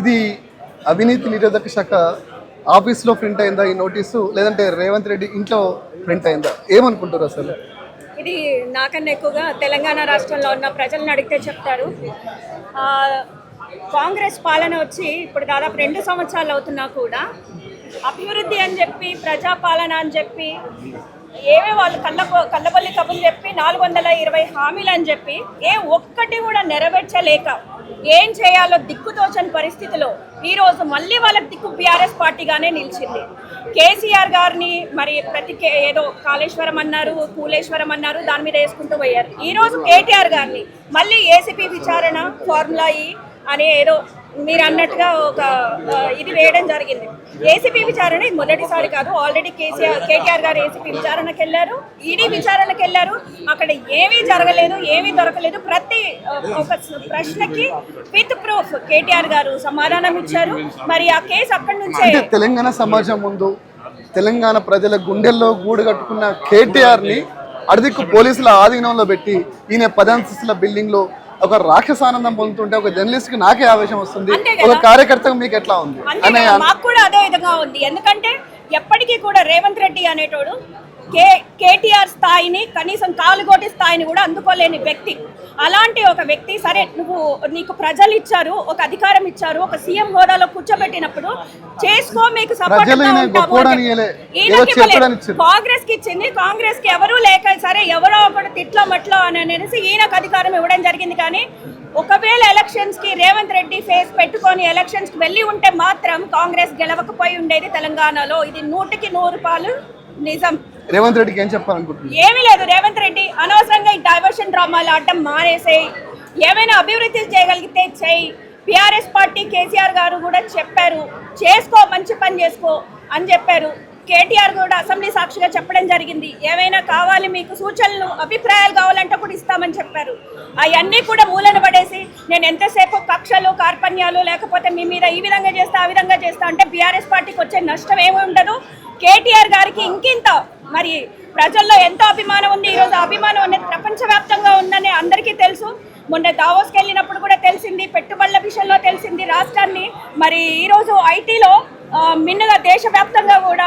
ఇది అవినీతి నిరోధక శాఖ ఆఫీస్లో ప్రింట్ అయిందా ఈ నోటీసు? లేదంటే రేవంత్ రెడ్డి ఇంట్లో ప్రింట్ అయిందా? ఏమనుకుంటారు అసలు? ఇది నాకన్నా ఎక్కువగా తెలంగాణ రాష్ట్రంలో ఉన్న ప్రజలను అడిగితే చెప్తారు. కాంగ్రెస్ పాలన వచ్చి ఇప్పుడు దాదాపు రెండు సంవత్సరాలు అవుతున్నా కూడా అభివృద్ధి అని చెప్పి ప్రజాపాలన అని చెప్పి ఏవే వాళ్ళు కళ్ళ కళ్ళబల్లి కబులు చెప్పి నాలుగు వందల ఇరవై హామీలు అని చెప్పి ఏ ఒక్కటి కూడా నెరవేర్చలేక ఏం చేయాలో దిక్కుతోచని పరిస్థితిలో ఈరోజు మళ్ళీ వాళ్ళకి దిక్కు బీఆర్ఎస్ పార్టీగానే నిలిచింది. కేసీఆర్ గారిని మరి ప్రతి ఏదో కాళేశ్వరం అన్నారు కూలేశ్వరం అన్నారు దాని మీద వేసుకుంటూ పోయారు. ఈరోజు కేటీఆర్ గారిని మళ్ళీ ఏసీపీ విచారణ ఫార్ములా ఈ అని ఏదో మీరు అన్నట్టుగా ఒక ఇది వేయడం జరిగింది. ఏసీపీ విచారణ మొదటిసారి కాదు. ఆల్రెడీ కేసీఆర్ కేటీఆర్ గారు ఏసీపీ విచారణకు వెళ్ళారు. ఈడీ విచారణకు వెళ్ళారు. అక్కడ ఏమీ జరగలేదు ఏమీ దొరకలేదు. ప్రతి ఒక ప్రశ్నకి విత్ ప్రూఫ్ కేటీఆర్ గారు సమాధానం ఇచ్చారు. మరి ఆ కేసు అక్కడి నుంచే తెలంగాణ సమాజం ముందు తెలంగాణ ప్రజల గుండెల్లో గూడు కట్టుకున్న కేటీఆర్ని అడదిక్కు పోలీసుల ఆధీనంలో పెట్టి ఈయన పదంతస్తుల బిల్డింగ్లో ఒక రాక్షసానందం పొందుతుంటే ఒక జర్నలిస్ట్కి నాకే ఆవేశం వస్తుంది. ఒక కార్యకర్తకు మీకు ఎట్లా ఉంది? మాకు కూడా అదే విధంగా ఉంది. ఎందుకంటే ఎప్పటికీ కూడా రేవంత్ రెడ్డి అనేటోడు కే కేటీఆర్ స్థాయిని కనీసం కాలుగోటి స్థాయిని కూడా అందుకోలేని వ్యక్తి. అలాంటి ఒక వ్యక్తి సరే నువ్వు నీకు ప్రజలు ఇచ్చారు ఒక అధికారం ఇచ్చారు ఒక సీఎం హోదాలో కూర్చోబెట్టినప్పుడు చేసుకో మీకు. కాంగ్రెస్కి ఇచ్చింది కాంగ్రెస్కి ఎవరూ లేక సరే ఎవరో ఒకటి తిట్లో మట్లో అని అనేసి ఈయనకు అధికారం ఇవ్వడం జరిగింది. కానీ ఒకవేళ ఎలక్షన్స్కి రేవంత్ రెడ్డి ఫేస్ పెట్టుకొని ఎలక్షన్స్కి వెళ్ళి ఉంటే మాత్రం కాంగ్రెస్ గెలవకపోయి ఉండేది తెలంగాణలో. ఇది నూటికి నూరు పాలు నిజం. రేవంత్ రెడ్డికి ఏం చెప్పాలనుకుంటున్నారు? ఏమీ లేదు రేవంత్ రెడ్డి అనవసరంగా ఈ డైవర్షన్ డ్రామాలు ఆడటం మానేసేయి. ఏమైనా అభివృద్ధి చేయగలిగితే చేయి. పిఆర్ఎస్ పార్టీ కేసీఆర్ గారు కూడా చెప్పారు చేసుకో మంచి పని చేసుకో అని చెప్పారు. కేటీఆర్ కూడా అసెంబ్లీ సాక్షిగా చెప్పడం జరిగింది. ఏమైనా కావాలి మీకు సూచనలు అభిప్రాయాలు కావాలంటే కూడా ఇస్తామని చెప్పారు. అవన్నీ కూడా మూలన పడేసి నేను ఎంతసేపు కక్షలు కార్పణ్యాలు లేకపోతే మీ మీద ఈ విధంగా చేస్తా ఆ విధంగా చేస్తా అంటే బీఆర్ఎస్ పార్టీకి వచ్చే నష్టం ఏమి ఉండదు. కేటీఆర్ గారికి ఇంకింత మరి ప్రజల్లో ఎంతో అభిమానం ఉంది? ఈరోజు అభిమానం అనేది ప్రపంచవ్యాప్తంగా ఉందని అందరికీ తెలుసు. మొన్న దావోస్కి వెళ్ళినప్పుడు కూడా తెలిసింది పెట్టుబడుల విషయంలో తెలిసింది రాష్ట్రాన్ని. మరి ఈరోజు ఐటీలో ఆ, మిన్నగా దేశవ్యాప్తంగా కూడా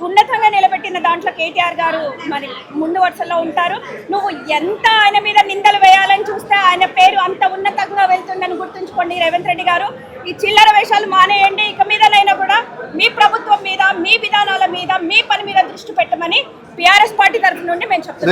ఉన్నతంగా నిలబెట్టిన దాంట్లో కేటీఆర్ గారు మరి ముందు వరుసలో ఉంటారు. నువ్వు ఎంత ఆయన మీద నిందలు వేయాలని చూస్తే ఆయన పేరు అంత ఉన్నతంగా వెళ్తుందని గుర్తుంచుకోండి రేవంత్ రెడ్డి గారు. ఈ చిల్లర వేషాలు మానేయండి. ఇక మీదనైనా కూడా మీ ప్రభుత్వం మీద మీ విధానాల మీద మీ పని మీద దృష్టి పెట్టమని బీఆర్ఎస్ పార్టీ తరఫు నుండి మేము చెప్తున్నాం.